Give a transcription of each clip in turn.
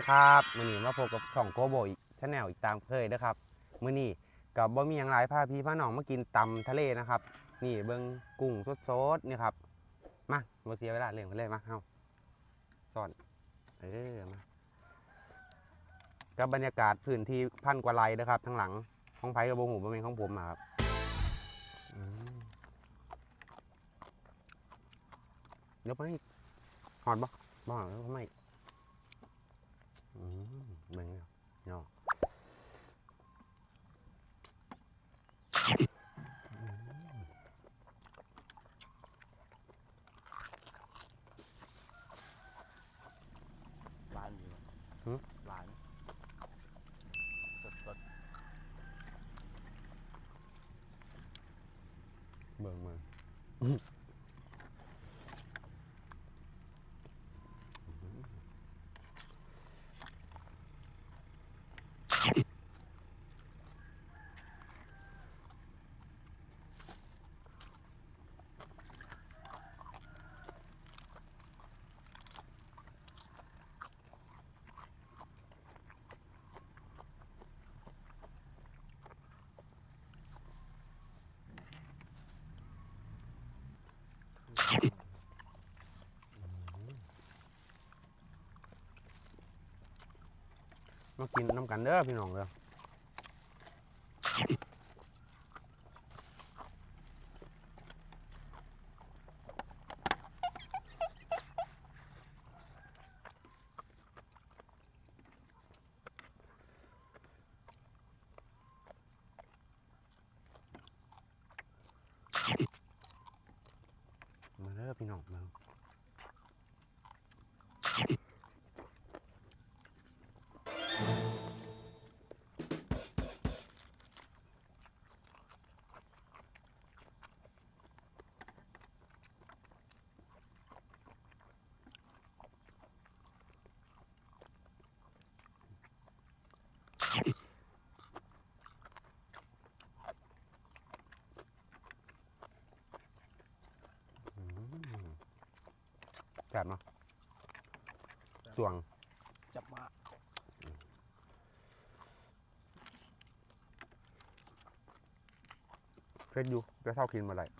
ดีครับมื้อนี้มาพบกับช่องโกโบอีกชาแนลอีกตามเคยนะครับมื้อนี้กับบ่มีหยังหลายพาพี่พาน้องมากินตำทะเลนะครับ นี่เบิ่งกุ้งสดๆนี่ครับมาบ่เสียเวลาเรื่องไปเลยมาเฮาสอนเออมากับบรรยากาศพื้นที่พันกว่าไร่นะครับทั้งหลังของไผกับโบหูบ่แม่ของผมอะครับเดี๋ยวไปหอดบ่บ่หอดแล้วทำไม มเบิ่งแล้วเนาะอื มากินน้ำกันเด้อพี่น้องเด้อมาเด้อพี่น้องมาอื จัดเนาะสวงจับมาเฟซอยู่ก็เท่ากินมาได้อื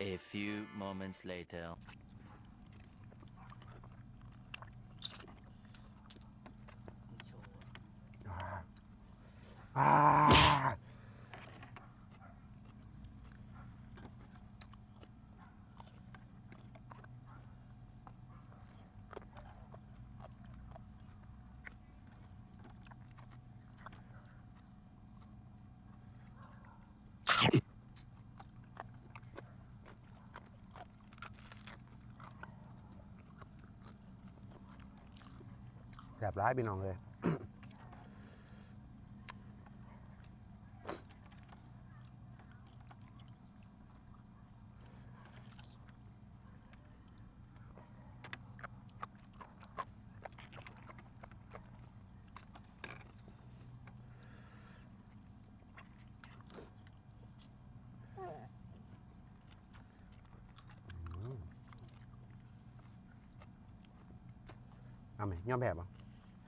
A few moments later. โช ว์อ่บร้ายพี่น้องเลยเอาไหมย่อมแบบอะ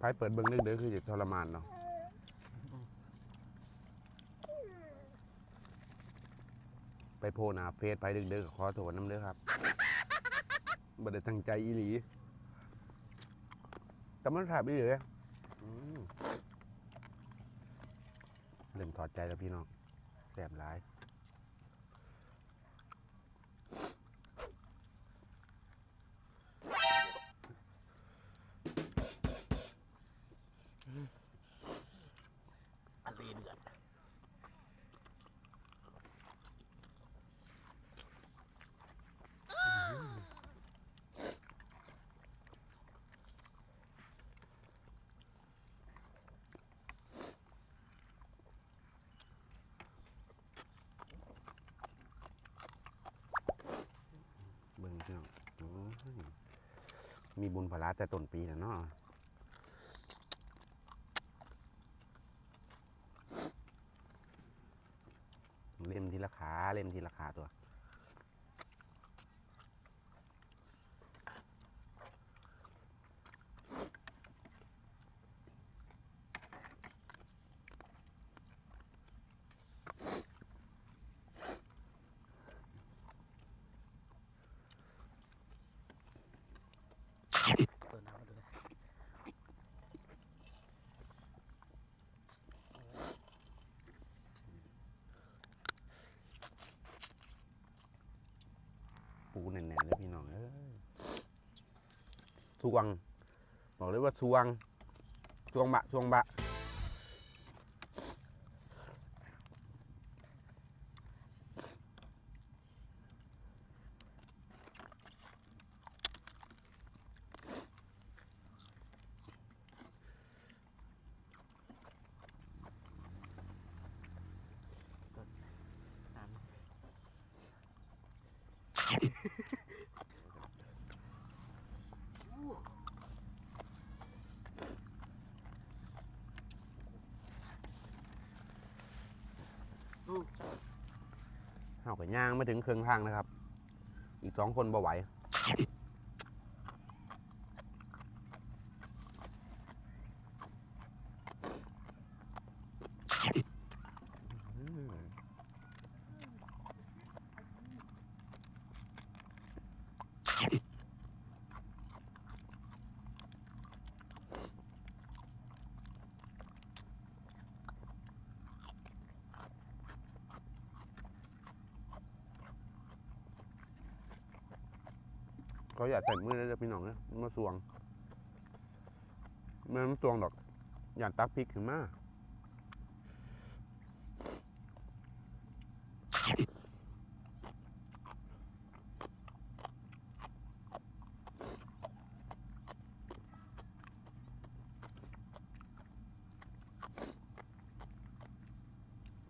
ไผเปิดเบิ้งเรื่งเด้อคือจะทรมานเนาะไปโพนาเฟสไปดึกเดือกขอโทษน้ำเลือครับบ่ได้ตั้งใจอีหลีแต่มันขาดอีหลีเลยเริ่มถอดใจแล้วพี่น้องแสบร้าย มีบุญพลาแต่ต้นปีนะเนาะเล่มทีละขาเล่มทีละขาตัว เปิดน้ำมาดูเลย ปูแน่นๆเลยพี่น้องเอ้ยสวง บอกเลยว่าสวงสวงบะสวงบะ น้ำ เฮากับย่างมาถึงเครื่องทางนะครับ อีกสองคนบ่ไหว ก็อยากใส่มือเลยเด้อพี่น้องนะมันมาสวงมันมันสวงดอกอยากตักพริกขึ้นมา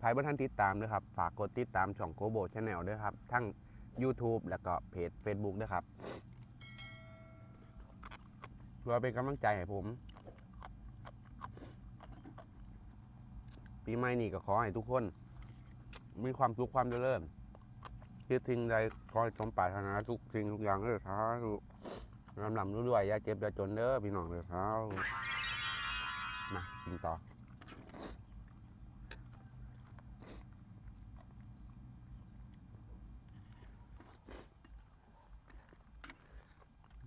ภายบนท่านติดตามด้วยครับ ฝากกดติดตามช่องโกโบชาแนลด้วยครับ ทั้ง YouTube แล้วก็เพจ Facebook ด้วยครับ เพื่อเป็นกำลังใจให้ผม ปีใหม่นี่ก็ขอให้ทุกคน มีความสุขความเจริญคิดทิ้งใดคอยสมปรารถนาทุกสิ่งทุกอย่างเด้อท้าลุลำลำด้วยอย่าเจ็บอย่าจนเด้อพี่น้องเด้อท้าธุมากินต่อ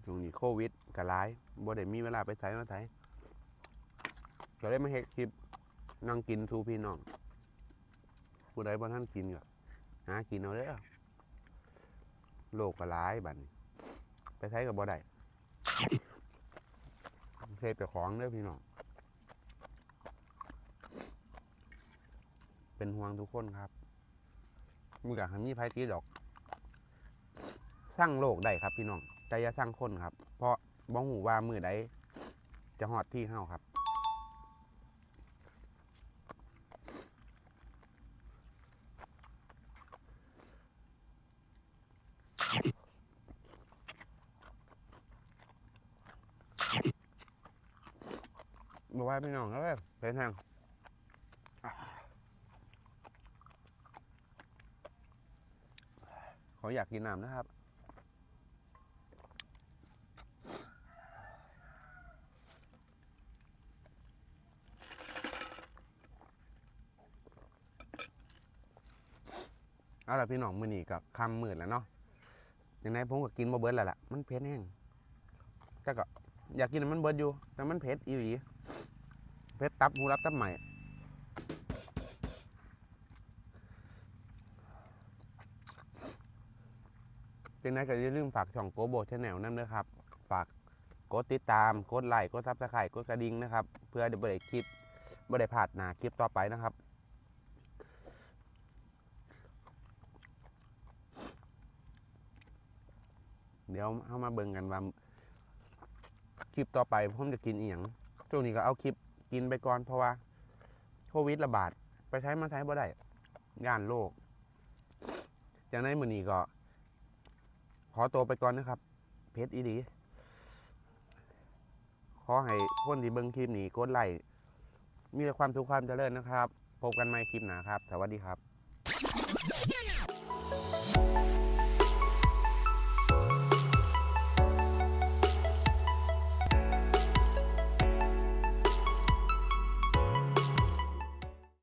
ช่ โควิดก็ร้ายบ่ได้มีเวลาไปไสมาไสก็เลยมาเฮ็ดคลิปนั่งกินทูพี่น้องผู้ใดบ่ท่านกินก็หากินเอาเด้อโลกก็ร้ายบัดนี้ไปไสก็บ่ได้เทปแต่ของเด้อพี่น้องเป็นห่วงทุกคนครับมือกับหันมีไผตีดอก สร้างโลกได้ครับพี่น้อง แต่อย่าสร้างคนครับ เพราะบ้องหูว่ามือใดจะหอดที่เฮาครับ บอกว่าพี่น้องเอ้ยเป็นทางขออยากกินน้ำนะครับ เอาละพี่น้องมื้อนี้ก็คำมืดแล้วเนาะยังไงผมก็กินบ่เบิดแล้วล่ะมันเผ็ดแห้งแต่ก็อยากกินมันเบิดอยู่ แต่มันเผ็ดอีหลีเผ็ดตับหูรับตับใหม่เป็นไงก็อย่าลืมฝากช่องโกโบชแนลนั่นด้วยครับ ฝากกดติดตาม กดไลค์ กดซับสไครต์กดกระดิ่งนะครับ เพื่อเดี๋ยวบ่ได้คลิปบ่ได้พลาดหนาคลิปต่อไปนะครับ เดี๋ยวเอามาเบิ่งกันว่าคลิปต่อไปผมจะกินอีหยังช่วงนี้ก็เอาคลิปกินไปก่อนเพราะว่าโควิดระบาด ไปใช้มาใช้บ่ได้ย่านโลก จากนั้นมือนี้ก็ ขอตัวไปก่อนนะครับ เพชรอีดี ขอให้คนที่เบิ่งคลิปนี้กดไลค์มีแต่ความสุขความเจริญนะครับ พบกันใหม่คลิปหน้าครับ สวัสดีครับ